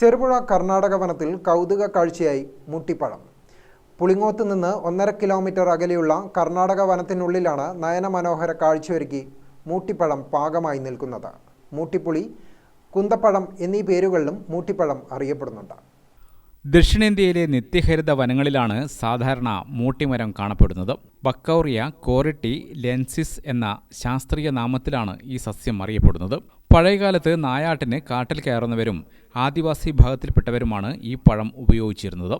ചെറുപുഴ കർണാടക വനത്തിൽ കൗതുക കാഴ്ചയായി മുട്ടിപ്പഴം. പുളിങ്ങോത്ത് നിന്ന് ഒന്നര കിലോമീറ്റർ അകലെയുള്ള കർണാടക വനത്തിനുള്ളിലാണ് നയനമനോഹര കാഴ്ചയൊരുക്കി മൂട്ടിപ്പഴം പാകമായി നിൽക്കുന്നത്. മൂട്ടിപ്പുളി കുന്തപ്പഴം എന്നീ പേരുകളിലും മൂട്ടിപ്പഴം അറിയപ്പെടുന്നുണ്ട്. ദക്ഷിണേന്ത്യയിലെ നിത്യഹരിത വനങ്ങളിലാണ് സാധാരണ മൂട്ടിമരം കാണപ്പെടുന്നത്. ബക്കൗറിയ കോറിട്ടി ലെൻസിസ് എന്ന ശാസ്ത്രീയ നാമത്തിലാണ് ഈ സസ്യം അറിയപ്പെടുന്നത്. പഴയകാലത്ത് നായാട്ടിന് കാട്ടിൽ കയറുന്നവരും ആദിവാസി വിഭാഗത്തിൽപ്പെട്ടവരുമാണ് ഈ പഴം ഉപയോഗിച്ചിരുന്നത്.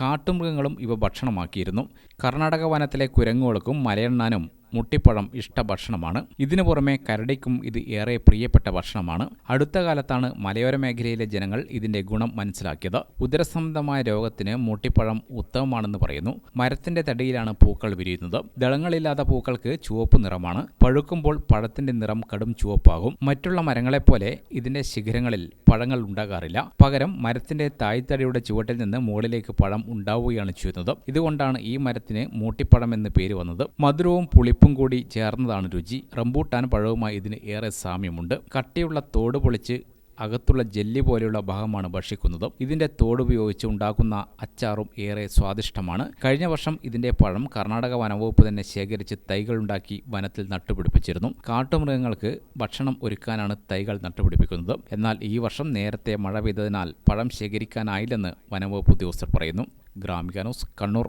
കാട്ടുമൃഗങ്ങളും ഇവ ഭക്ഷണമാക്കിയിരുന്നു. കർണാടക വനത്തിലെ കുരങ്ങുകൾക്കും മലയെണ്ണാനും മുട്ടിപ്പഴം ഇഷ്ട ഭക്ഷണമാണ്. ഇതിനു പുറമെ കരടിക്കും ഇത് ഏറെ പ്രിയപ്പെട്ട ഭക്ഷണമാണ്. അടുത്ത കാലത്താണ് മലയോര മേഖലയിലെ ജനങ്ങൾ ഇതിന്റെ ഗുണം മനസ്സിലാക്കിയത്. ഉദരസംബന്ധമായ രോഗത്തിന് മുട്ടിപ്പഴം ഉത്തമമാണെന്ന് പറയുന്നു. മരത്തിന്റെ തടിയിലാണ് പൂക്കൾ വിരിയുന്നത്. ദളങ്ങളില്ലാത്ത പൂക്കൾക്ക് ചുവപ്പ് നിറമാണ്. പഴുക്കുമ്പോൾ പഴത്തിന്റെ നിറം കടും ചുവപ്പാകും. മറ്റുള്ള മരങ്ങളെപ്പോലെ ഇതിന്റെ ശിഖരങ്ങളിൽ പഴങ്ങൾ ഉണ്ടാകാറില്ല. പകരം മരത്തിന്റെ തായ്തടിയുടെ ചുവട്ടിൽ നിന്ന് മുകളിലേക്ക് പഴം ഉണ്ടാവുകയാണ് ചെയ്യുന്നത്. ഇതുകൊണ്ടാണ് ഈ മരത്തിന് മൂട്ടിപ്പഴം എന്ന് പേര് വന്നത്. മധുരവും പുളിപ്പും കൂടി ചേർന്നതാണ് രുചി. റംബൂട്ടാൻ പഴവുമായി ഇതിന് ഏറെ സാമ്യമുണ്ട്. കട്ടിയുള്ള തോട് പൊളിച്ച് അകത്തുള്ള ജെല്ലി പോലെയുള്ള ഭാഗമാണ് ഭക്ഷിക്കുന്നത്. ഇതിന്റെ തോട് ഉപയോഗിച്ച് ഉണ്ടാക്കുന്ന അച്ചാറും ഏറെ സ്വാദിഷ്ടമാണ്. കഴിഞ്ഞ വർഷം ഇതിന്റെ പഴം കർണാടക വനവകുപ്പ് തന്നെ ശേഖരിച്ച് തൈകളുണ്ടാക്കി വനത്തിൽ നട്ടുപിടിപ്പിച്ചിരുന്നു. കാട്ടുമൃഗങ്ങൾക്ക് ഭക്ഷണം ഒരുക്കാനാണ് തൈകൾ നട്ടുപിടിപ്പിക്കുന്നത്. എന്നാൽ ഈ വർഷം നേരത്തെ മഴ പെയ്തതിനാൽ പഴം ശേഖരിക്കാനായില്ലെന്ന് വനവകുപ്പ് ഉദ്യോഗസ്ഥർ പറയുന്നു. Gramika news Kannur.